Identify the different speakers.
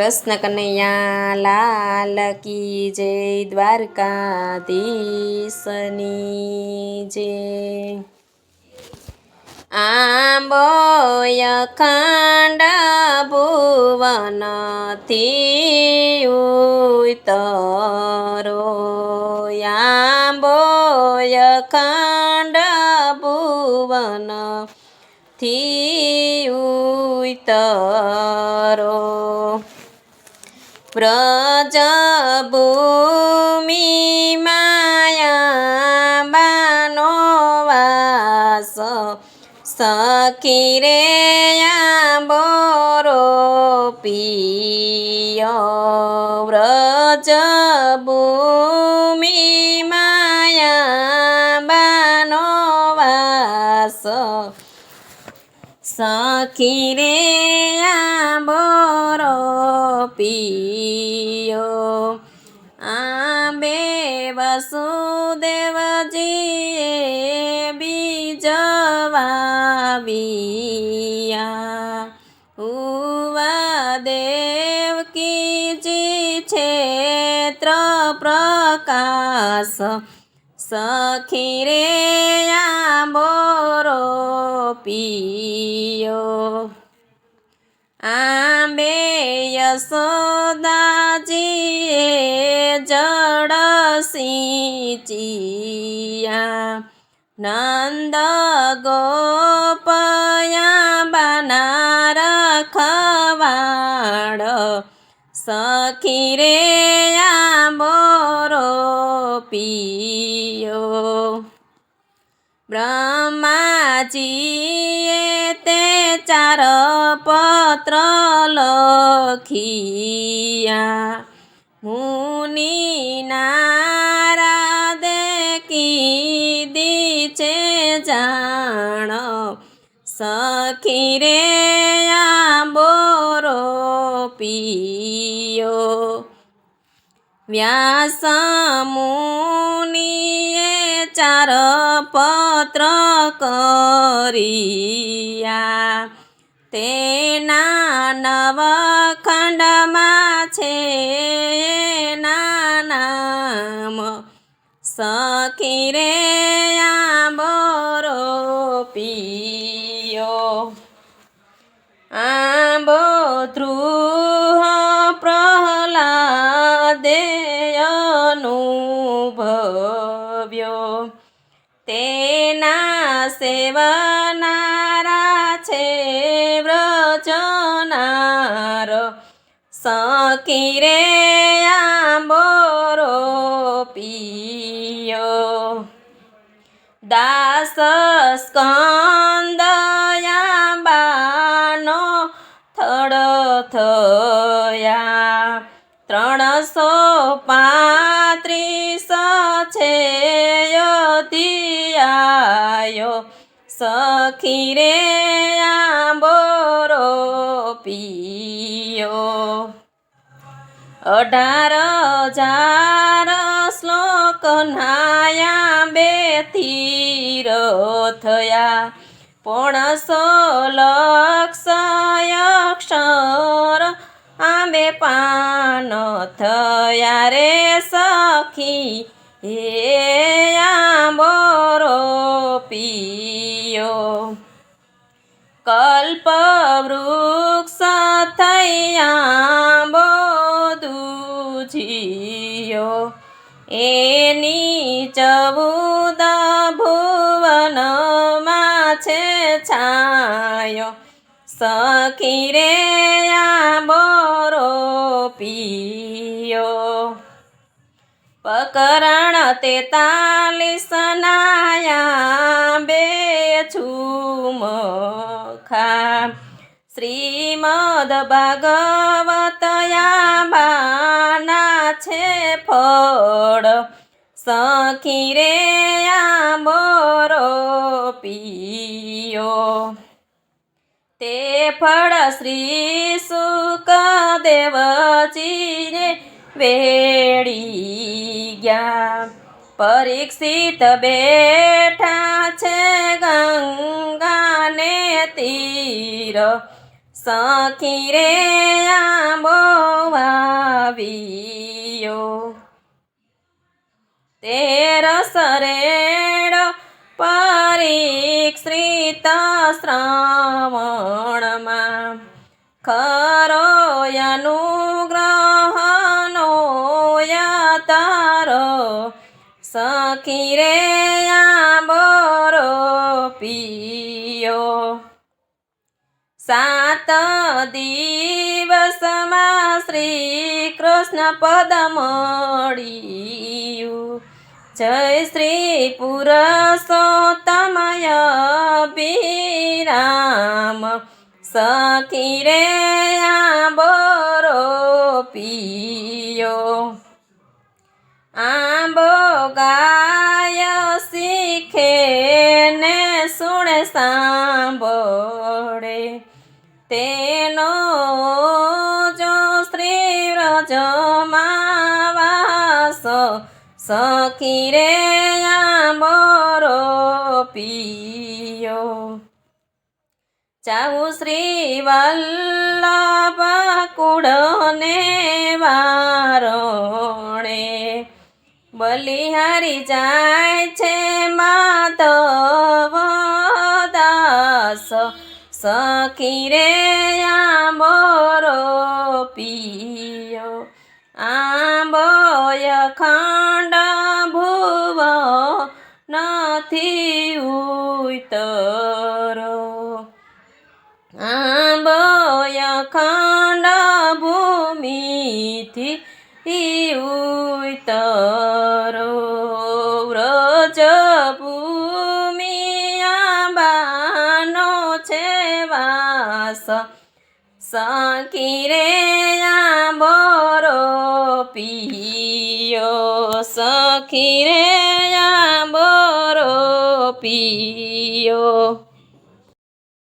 Speaker 1: કૃષ્ણ કનૈયા લાલ કી જય દ્વારકાધીશની જય. આંબોય ખંડ ભુવનથી ઉતરો. આંબોય ખંડ ભુવનથી ઉતરો. વ્રજભૂમિ માયા બાનો વાસ સખી રે બોરો પિયો વ્રજભૂમિ સખી રે બોરો પિયો આંબે વસુદેવજીએ બીજ વાવ્યા ઉવા દેવકીજી ક્ષેત્ર પ્રકાશ સખી રે આંબોરો પિયો. આંબે યશોદાજીએ જળ સિંચિયા. નંદ ગોપયા બાના રખવાડ. સખી રે આંબોરો પિયો. બ્રહ્માજીએ તે ચાર પત્ર લખિયા. મુનિ નારાદે કીધી છે જાણ સખી રે બોરો પિયો. વ્યાસ મુનિએ ચાર પત્ર કરિયા. તેના નવ ખંડમાં છે નામ. સખી રે સખી રે આંબોરો પિયો. દાસ સ્કંદયાંબાનો થડ થયા. ત્રણસો પાંત્રીસ છે યો સખી રે અઢાર હજાર શ્લોક નાયા બેથી થયા. પણ લક્ષ આંબે પાન થયા રે સખી. હે બોરો પિયો. કલ્પ જીયો એની ચૌદ ભુવનમાં છે છાયો. સખી રે બોરો પિયો. પકરણ તેતાલીસ નાયા બે છુમખા શ્રીમદ ભાગવતયા બાના છે ફળ. સખી રે બોરો પિયો. તે ફળ શ્રી સુકદેવજીને વેડી ગયા. પરીક્ષિત બેઠા છે ગંગાને તીર. સખી રે આંબો આવ્યો તેર સરેડ પરીક્ષિત શ્રાવણમાં ખરો અનુગ્રહનો તારો સખી રે બરો પિયો સાત દિવસમાં શ્રી કૃષ્ણ પદ મળ્યું. જય શ્રી પુરુષોત્તમય વિરામ સખી રે આંબરો પિયો. આંબો ગાય શીખે ને સુણે સાંભળે. તેનો જો સ્ત્રી વ્રજમાં વાસ, સખી રે આંબરો પિયો. ચાઉ શ્રી વલ્લભ કુડને વારણે, બલિહારી જાય છે દાસ ସଖିରେ ଆମ୍ବର ପିଓ ଆମ୍ବୟ ଖଣ୍ଡ ଭୁବ ନଥି ତର ଆମ୍ବୟ ଖଣ୍ଡ ଭୂମି ଥି સખી રે આંબરો પિયો. સખી રે આંબરો પિયો.